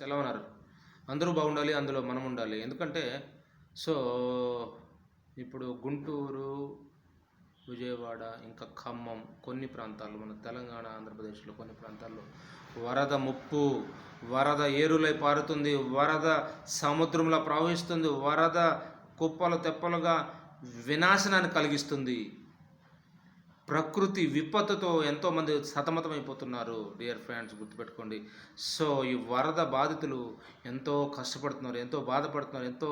Friends అందరూ బాగుండాలి అందులో మనం ఉండాలి. ఎందుకంటే సో ఇప్పుడు గుంటూరు విజయవాడ ఇంకా ఖమ్మం కొన్ని ప్రాంతాల్లో మన తెలంగాణ ఆంధ్రప్రదేశ్లో కొన్ని ప్రాంతాల్లో వరద ముప్పు వరద ఏరులై పారుతుంది వరద సముద్రంలో ప్రవహిస్తుంది వరద కుప్పలు తెప్పలుగా వినాశనాన్ని కలిగిస్తుంది. ప్రకృతి విపత్తుతో ఎంతోమంది సతమతమైపోతున్నారు డియర్ ఫ్రెండ్స్ గుర్తుపెట్టుకోండి. సో ఈ వరద బాధితులు ఎంతో కష్టపడుతున్నారు ఎంతో బాధపడుతున్నారు ఎంతో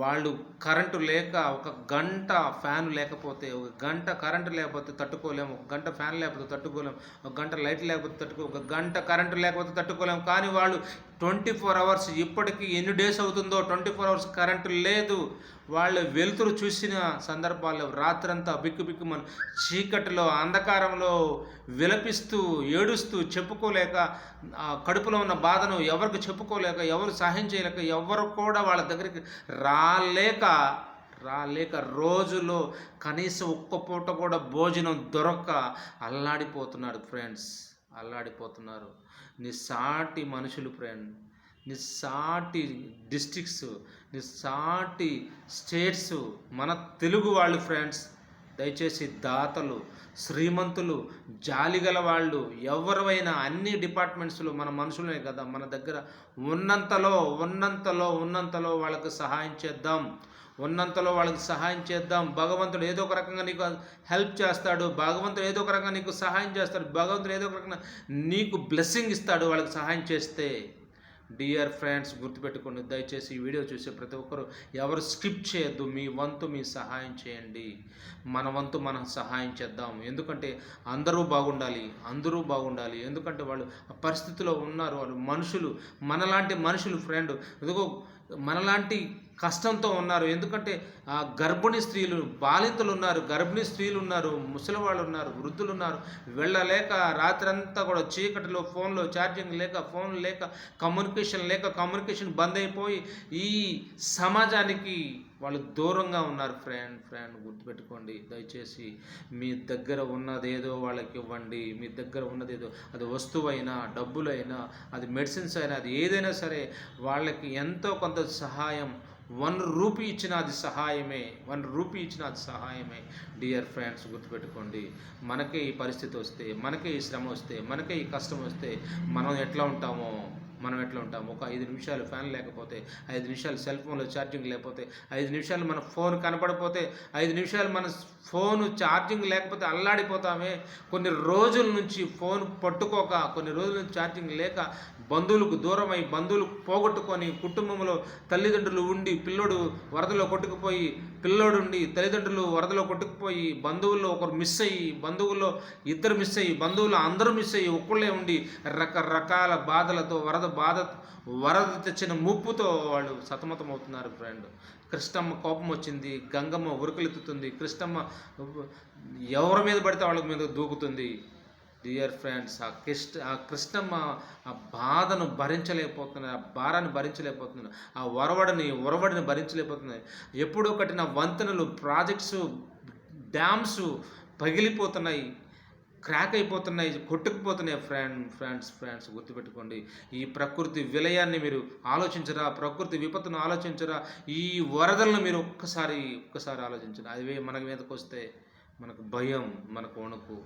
వాళ్ళు కరెంటు లేక ఒక గంట ఫ్యాన్ లేకపోతే ఒక గంట కరెంటు లేకపోతే తట్టుకోలేము ఒక గంట ఫ్యాన్ లేకపోతే తట్టుకోలేము ఒక గంట లైట్ లేకపోతే తట్టుకో ఒక గంట కరెంటు లేకపోతే తట్టుకోలేము కానీ వాళ్ళు ట్వంటీ ఫోర్ అవర్స్ ఇప్పటికీ ఎన్ని డేస్ అవుతుందో ట్వంటీ ఫోర్ అవర్స్ కరెంటు లేదు. వాళ్ళు వెలుతురు చూసిన సందర్భాల్లో రాత్రంతా బిక్కు చీకటిలో అంధకారంలో విలపిస్తూ ఏడుస్తూ చెప్పుకోలేక ఆ కడుపులో ఉన్న బాధను ఎవరికి చెప్పుకోలేక ఎవరు సహాయం చేయలేక ఎవరు కూడా వాళ్ళ దగ్గరికి రాలేక రాలేక రోజులో కనీసం ఒక్క పూట కూడా భోజనం దొరక్క అల్లాడిపోతున్నాడు ఫ్రెండ్స్. అల్లాడిపోతున్నారు. నిస్సాటి మనుషులు ఫ్రెండ్ నిస్సాటి డిస్ట్రిక్ట్స్ నిస్సాటి స్టేట్స్ మన తెలుగు వాళ్ళు ఫ్రెండ్స్ దయచేసి దాతలు శ్రీమంతులు జాలిగల వాళ్ళు ఎవరివైనా అన్ని డిపార్ట్మెంట్స్లో మన మనుషులే కదా మన దగ్గర ఉన్నంతలో ఉన్నంతలో ఉన్నంతలో వాళ్ళకు సహాయం చేద్దాం. ఉన్నంతలో వాళ్ళకి సహాయం చేద్దాం. భగవంతుడు ఏదో ఒక రకంగా నీకు హెల్ప్ చేస్తాడు. భగవంతుడు ఏదో ఒక రకంగా నీకు సహాయం చేస్తాడు. భగవంతుడు ఏదో ఒక రకంగా నీకు బ్లెస్సింగ్ ఇస్తాడు వాళ్ళకి సహాయం చేస్తే. డియర్ ఫ్రెండ్స్ గుర్తుపెట్టుకోండి దయచేసి ఈ వీడియో చూసే ప్రతి ఒక్కరు ఎవరు స్కిప్ చేయొద్దు. మీ వంతు మీ సహాయం చేయండి. మన వంతు మనం సహాయం చేద్దాం. ఎందుకంటే అందరూ బాగుండాలి అందరూ బాగుండాలి. ఎందుకంటే వాళ్ళు ఆ పరిస్థితిలో ఉన్నారు. వాళ్ళు మనుషులు మనలాంటి మనుషులు ఫ్రెండ్ ఎందుకో మనలాంటి కష్టంతో ఉన్నారు. ఎందుకంటే ఆ గర్భిణీ స్త్రీలు బాలింతలు ఉన్నారు గర్భిణీ స్త్రీలు ఉన్నారు. ముసలి వాళ్ళు ఉన్నారు. వృద్ధులు ఉన్నారు వెళ్ళలేక రాత్రంతా కూడా చీకటిలో ఫోన్లో ఛార్జింగ్ లేక ఫోన్ లేక కమ్యూనికేషన్ లేక కమ్యూనికేషన్ బంద్ అయిపోయి ఈ సమాజానికి వాళ్ళు దూరంగా ఉన్నారు. ఫ్రెండ్ ఫ్రెండ్ గుర్తుపెట్టుకోండి. దయచేసి మీ దగ్గర ఉన్నదేదో వాళ్ళకి ఇవ్వండి. మీ దగ్గర ఉన్నదేదో అది వస్తువైనా డబ్బులైనా అది మెడిసిన్స్ అయినా అది ఏదైనా సరే వాళ్ళకి ఎంతో కొంత సహాయం వన్ రూపీ ఇచ్చిన అది సహాయమే వన్ రూపీ ఇచ్చిన అది సహాయమే. డియర్ ఫ్రెండ్స్ గుర్తుపెట్టుకోండి. మనకే ఈ పరిస్థితి వస్తే మనకే ఈ శ్రమ వస్తే మనకే ఈ కష్టం వస్తే మనం ఎట్లా ఉంటామో మనం ఎట్లా ఉంటాం ఒక ఐదు నిమిషాలు ఫ్యాన్ లేకపోతే ఐదు నిమిషాలు సెల్ ఫోన్లో ఛార్జింగ్ లేకపోతే ఐదు నిమిషాలు మన ఫోన్ కనపడపోతే ఐదు నిమిషాలు మన ఫోన్ ఛార్జింగ్ లేకపోతే అల్లాడిపోతామే. కొన్ని రోజుల నుంచి ఫోన్ పట్టుకోక కొన్ని రోజుల నుంచి ఛార్జింగ్ లేక బంధువులకు దూరమై బంధువులు పోగొట్టుకొని కుటుంబంలో తల్లిదండ్రులు ఉండి పిల్లోడు వరదలో కొట్టుకుపోయి పిల్లోడు ఉండి తల్లిదండ్రులు వరదలో కొట్టుకుపోయి బంధువుల్లో ఒకరు మిస్ అయ్యి బంధువుల్లో ఇద్దరు మిస్ అయ్యి బంధువులు అందరూ మిస్ అయ్యి ఒక్కళ్ళే ఉండి రకరకాల బాధలతో వరద బాధ వరద తెచ్చిన ముప్పుతో వాళ్ళు సతమతం అవుతున్నారు ఫ్రెండ్ కృష్ణమ్మ కోపం వచ్చింది గంగమ్మ ఉరుకులెత్తుతుంది కృష్ణమ్మ ఎవరి మీద పడితే వాళ్ళ మీద దూకుతుంది. డియర్ ఫ్రెండ్స్ ఆ కృష్ణ ఆ కృష్ణమ్మ ఆ బాధను భరించలేకపోతున్నాయి ఆ భారాన్ని భరించలేకపోతున్నాయి ఆ ఒరవడిని ఒరవడిని భరించలేకపోతున్నాయి. ఎప్పుడో కట్టిన వంతెనలు ప్రాజెక్ట్స్ డ్యామ్స్ పగిలిపోతున్నాయి క్రాక్ అయిపోతున్నాయి కొట్టుకుపోతున్నాయి. ఫ్రెండ్ ఫ్రెండ్స్ ఫ్రెండ్స్ గుర్తుపెట్టుకోండి ఈ ప్రకృతి విలయాన్ని మీరు ఆలోచించరా? ప్రకృతి విపత్తును ఆలోచించరా? ఈ వరదలను మీరు ఒక్కసారి ఒక్కసారి ఆలోచించరా అవి మన మీదకి వస్తే మనకు భయం మనకు వణుకు.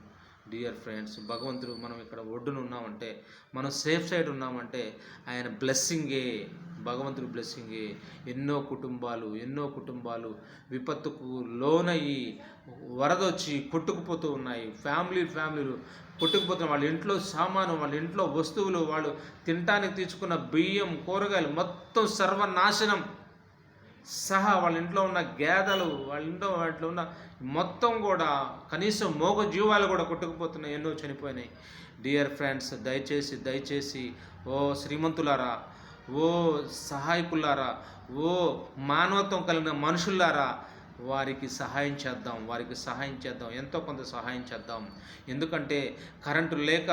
డియర్ ఫ్రెండ్స్ భగవంతుడు మనం ఇక్కడ ఒడ్డున ఉన్నామంటే మనం సేఫ్ సైడ్ ఉన్నామంటే ఆయన బ్లెస్సింగే భగవంతుడి బ్లెస్సింగే ఎన్నో కుటుంబాలు ఎన్నో కుటుంబాలు విపత్తుకు లోనయ్యి వరదొచ్చి కొట్టుకుపోతూ ఉన్నాయి. ఫ్యామిలీ ఫ్యామిలీలు కొట్టుకుపోతున్న వాళ్ళ ఇంట్లో సామాను వాళ్ళ ఇంట్లో వస్తువులు వాళ్ళు తినటానికి తీసుకున్న బియ్యం కూరగాయలు మొత్తం సర్వనాశనం. సహా వాళ్ళ ఇంట్లో ఉన్న గేదెలు వాళ్ళ ఇంట్లో వాటిలో ఉన్న మొత్తం కూడా కనీసం మోగ జీవాలు కూడా కొట్టుకుపోతున్నాయి ఎన్నో చనిపోయినాయి. డియర్ ఫ్రెండ్స్ దయచేసి దయచేసి ఓ శ్రీమంతులారా ఓ సహాయకులారా ఓ మానవత్వం కలిగిన మనుషులారా వారికి సహాయం చేద్దాం వారికి సహాయం చేద్దాం ఎంతో కొంత సహాయం చేద్దాం. ఎందుకంటే కరెంటు లేక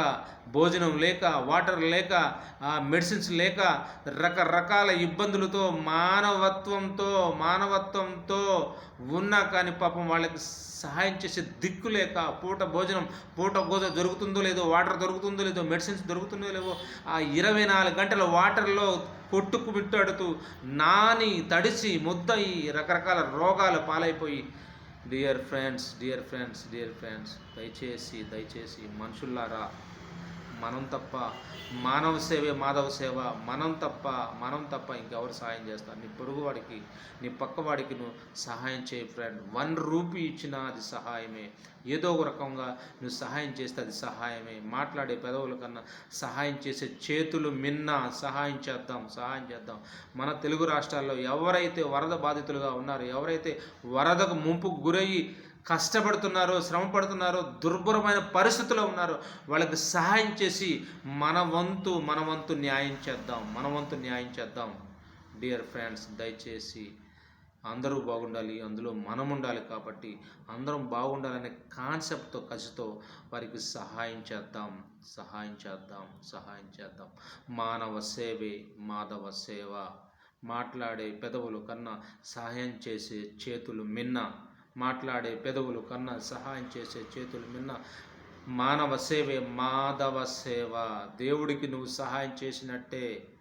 భోజనం లేక వాటర్ లేక మెడిసిన్స్ లేక రకరకాల ఇబ్బందులతో మానవత్వంతో మానవత్వంతో ఉన్నా కానీ పాపం వాళ్ళకి సహాయం చేసే దిక్కు లేక పూట భోజనం పూట గోజ దొరుకుతుందో లేదో వాటర్ దొరుకుతుందో లేదో మెడిసిన్స్ దొరుకుతుందో లేవో ఆ ఇరవై నాలుగు గంటల వాటర్లో కొట్టుకు బిట్టాడుతూ నాని తడిసి ముద్దయి రకరకాల రోగాలు పాలైపోయి dear friends dear friends dear friends దయచేసి దయచేసి మనుషుల్లారా మనం తప్ప మానవ సేవే మాధవ సేవ మనం తప్ప మనం తప్ప ఇంకెవరు సహాయం చేస్తారు? నీ పొరుగువాడికి నీ పక్కవాడికి నువ్వు సహాయం చేయి ఫ్రెండ్ వన్ రూపీ ఇచ్చినా అది సహాయమే. ఏదో ఒక రకంగా నువ్వు సహాయం చేస్తే అది సహాయమే. మాట్లాడే పెదవుల కన్నా సహాయం చేసే చేతులు మిన్న సహాయం చేద్దాం సహాయం చేద్దాం. మన తెలుగు రాష్ట్రాల్లో ఎవరైతే వరద బాధితులుగా ఉన్నారో ఎవరైతే వరదకు ముంపుకు గురయ్యి కష్టపడుతున్నారో శ్రమ పడుతున్నారో దుర్భరమైన పరిస్థితుల్లో ఉన్నారో వాళ్ళకి సహాయం చేసి మన వంతు మన వంతు న్యాయం చేద్దాం మన వంతు న్యాయం చేద్దాం. డియర్ ఫ్రెండ్స్ దయచేసి అందరూ బాగుండాలి. అందులో మనం ఉండాలి కాబట్టి అందరం బాగుండాలనే కాన్సెప్ట్తో కసితో వారికి సహాయం చేద్దాం సహాయం చేద్దాం సహాయం చేద్దాం. మానవ సేవే మాధవ సేవ. మాట్లాడే పెదవులు కన్నా సహాయం చేసే చేతులు మిన్న. మాట్లాడే పెదవులు కన్నా సహాయం చేసే చేతులు మిన్న మానవ సేవే మాధవ సేవ. దేవుడికి నువ్వు సహాయం చేసినట్టే.